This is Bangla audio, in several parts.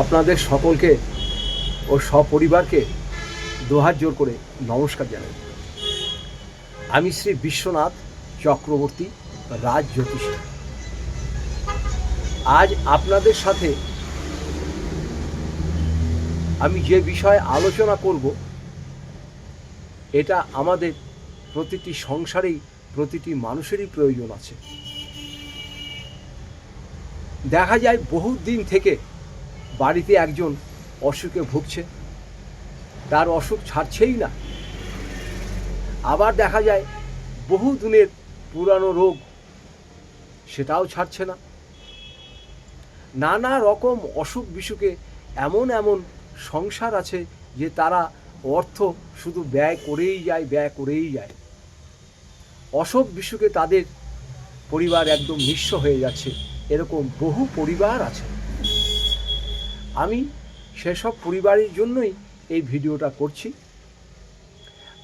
আপনাদের সকলকে ও সপরিবারকে দোহাত জোর করে নমস্কার জানাই। আমি শ্রী বিশ্বনাথ চক্রবর্তী রাজ জ্যোতিষী। আজ আপনাদের সাথে আমি যে বিষয়ে আলোচনা করব, এটা আমাদের প্রতিটি সংসারেই, প্রতিটি মানুষেরই প্রয়োজন আছে। দেখা যায় বহু দিন থেকে বাড়িতে একজন অসুখে ভুগছে। তার অসুখ ছাড়ছেই না। আবার দেখা যায় বহু দিনের পুরানো রোগ সেটাও ছাড়ছে না। নানা রকম অসুখ বিসুখে এমন এমন সংসার আছে যে তারা অর্থ শুধু ব্যয় করেই যায়, ব্যয় করেই যায়। অসুখ বিসুখে তাদের পরিবার একদম নিঃস্ব হয়ে যাচ্ছে। এরকম বহু পরিবার আছে। আমি সেসব পরিবারের জন্যই এই ভিডিওটা করছি।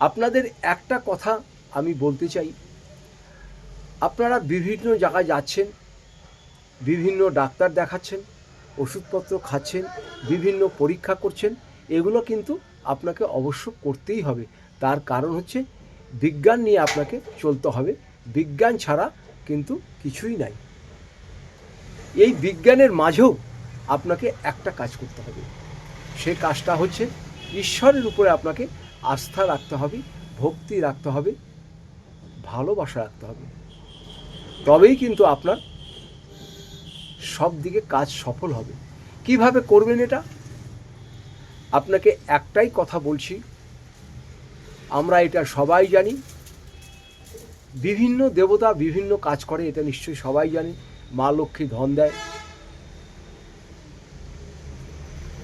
আপনাদের একটা কথা আমি বলতে চাই। আপনারা বিভিন্ন জায়গায় যাচ্ছেন, বিভিন্ন ডাক্তার দেখাচ্ছেন, ওষুধপত্র খাচ্ছেন, বিভিন্ন পরীক্ষা করছেন, এগুলো কিন্তু আপনাকে অবশ্য করতেই হবে। তার কারণ হচ্ছে বিজ্ঞান নিয়ে আপনাকে চলতে হবে। বিজ্ঞান ছাড়া কিন্তু কিছুই নাই। এই বিজ্ঞানের মাঝেও আপনাকে একটা কাজ করতে হবে। সে কাজটা হচ্ছে ঈশ্বরের উপরে আপনাকে আস্থা রাখতে হবে, ভক্তি রাখতে হবে, ভালোবাসা রাখতে হবে। তবেই কিন্তু আপনার সব দিকে কাজ সফল হবে। কীভাবে করবেন এটা? আপনাকে একটাই কথা বলছি, আমরা এটা সবাই জানি, বিভিন্ন দেবতা বিভিন্ন কাজ করে, এটা নিশ্চয়ই সবাই জানি, মা লক্ষ্মী ধন দেয়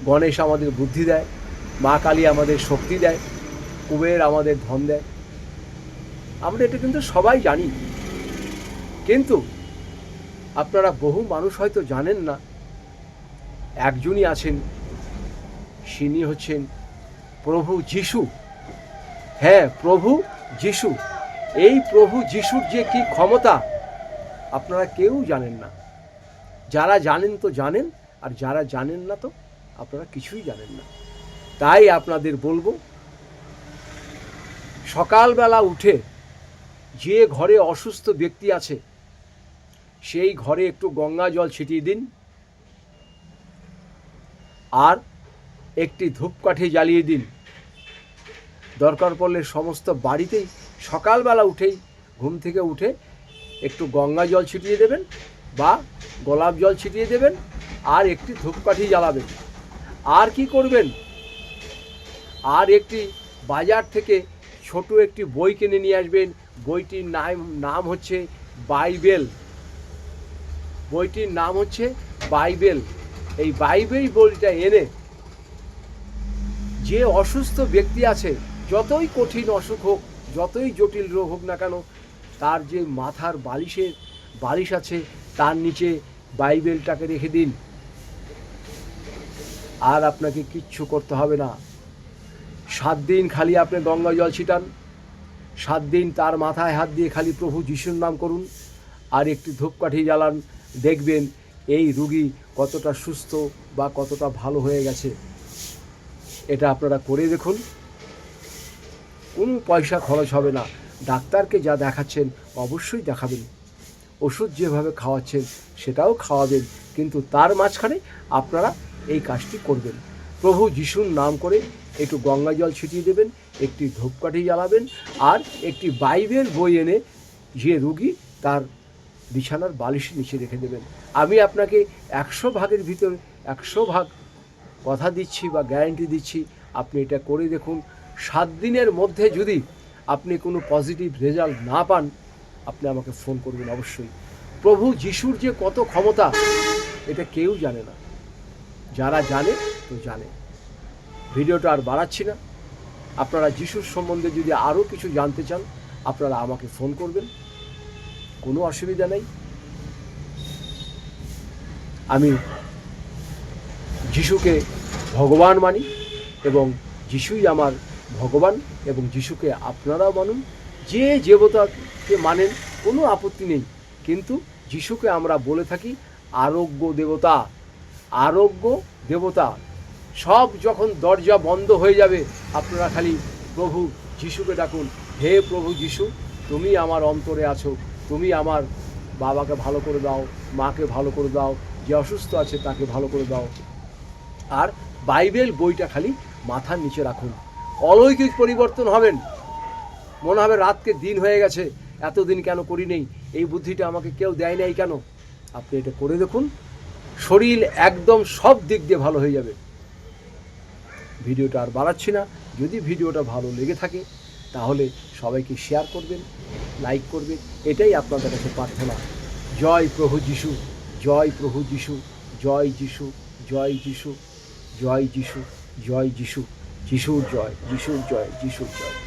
গণেশ আমাদের বুদ্ধি দেয়, মা কালী আমাদের শক্তি দেয়, কুবের আমাদের ধন দেয়। আমরা এটা কিন্তু সবাই জানি। কিন্তু আপনারা বহু মানুষ হয়তো জানেন না, একজনই আছেন তিনি হচ্ছেন প্রভু যিশু। হ্যাঁ প্রভু যিশু। এই প্রভু যিশুর যে কি ক্ষমতা, আপনারা কেউ জানেন না। যারা জানেন তো জানেন, আর যারা জানেন না তো আপনারা কিছুই জানেন না। তাই আপনাদের বলব, সকালবেলা উঠে যে ঘরে অসুস্থ ব্যক্তি আছে, সেই ঘরে একটু গঙ্গা জল ছিটিয়ে দিন আর একটি ধূপকাঠি জ্বালিয়ে দিন। দরকার পড়লে সমস্ত বাড়িতেই সকালবেলা উঠেই ঘুম থেকে উঠে একটু গঙ্গা জল ছিটিয়ে দেবেন বা গোলাপ জল ছিটিয়ে দেবেন আর একটি ধূপকাঠি জ্বালাবেন। আর কি করবেন? আর একটি বাজার থেকে ছোট একটি বই কিনে নিয়ে আসবেন। বইটির নাম নাম হচ্ছে বাইবেল। বইটির নাম হচ্ছে বাইবেল। এই বাইবেল বইটা এনে যে অসুস্থ ব্যক্তি আছে, যতই কঠিন অসুখ হোক, যতই জটিল রোগ হোক না কেন, তার যে মাথার বালিশের, বালিশ আছে, তার নিচে বাইবেলটাকে রেখে দিন। আর আপনাকে কিচ্ছু করতে হবে না। সাত দিন খালি আপনি গঙ্গা জল ছিটান। সাত দিন তার মাথায় হাত দিয়ে খালি প্রভু যিশুর নাম করুন। আর একটি ধূপকাঠি জ্বালান, দেখবেন এই রুগী কতটা সুস্থ বা কতটা ভালো হয়ে গেছে। এটা আপনারা করে দেখুন। কোনো পয়সা খরচ হবে না। ডাক্তারকে যা দেখাচ্ছেন অবশ্যই দেখাবেন। ওষুধ যেভাবে খাওয়াচ্ছেন সেটাও খাওয়াবেন। কিন্তু তার মাঝখানে আপনারা এই কাজটি করবেন। প্রভু যিশুর নাম করে একটু গঙ্গা জল ছিটিয়ে দেবেন, একটি ধূপকাঠি জ্বালাবেন আর একটি বাইবেল বই এনে যে রুগী তার বিছানার বালিশ নিচে রেখে দেবেন। আমি আপনাকে একশো ভাগের ভিতর একশো ভাগ কথা দিচ্ছি বা গ্যারান্টি দিচ্ছি, আপনি এটা করে দেখুন। সাত দিনের মধ্যে যদি আপনি কোনো পজিটিভ রেজাল্ট না পান, আপনি আমাকে ফোন করবেন অবশ্যই। প্রভু যিশুর যে কত ক্ষমতা, এটা কেউ জানে না। যারা জানে, তো জানে। ভিডিওটা আর বাড়াচ্ছি না। আপনারা যিশুর সম্বন্ধে যদি আরও কিছু জানতে চান, আপনারা আমাকে ফোন করবেন। কোনো অসুবিধা নেই। আমি যিশুকে ভগবান মানি এবং যিশুই আমার ভগবান এবং যিশুকে আপনারাও মানুন। যে দেবতাকে মানেন, কোনো আপত্তি নেই। কিন্তু যিশুকে আমরা বলে থাকি আরোগ্য দেবতা। আরোগ্য দেবতা। সব যখন দরজা বন্ধ হয়ে যাবে, আপনারা খালি প্রভু যিশুকে ডাকুন, হে প্রভু যিশু, তুমি আমার অন্তরে আছো, তুমি আমার বাবাকে ভালো করে দাও, মাকে ভালো করে দাও, যে অসুস্থ আছে তাকে ভালো করে দাও। আর বাইবেল বইটা খালি মাথার নিচে রাখুন। অলৌকিক পরিবর্তন হবেন। মনে হবে রাতকে দিন হয়ে গেছে, এতদিন কেন করি নেই? এই বুদ্ধিটা আমাকে কেউ দেয় নাই কেন? আপনি এটা করে দেখুন। শরীর একদম সব দিক দিয়ে ভালো হয়ে যাবে। ভিডিওটা আর বাড়াচ্ছি না। যদি ভিডিওটা ভালো লেগে থাকে, তাহলে সবাইকে শেয়ার করবেন লাইক করবেন। এটাই আপনাদের কাছে প্রার্থনা। জয় প্রভু যিশু, জয় প্রভু যিশু, জয় যিশু জয় যিশু জয় যিশু জয় যিশু, যিশুর জয় যিশুর জয় যিশুর জয়।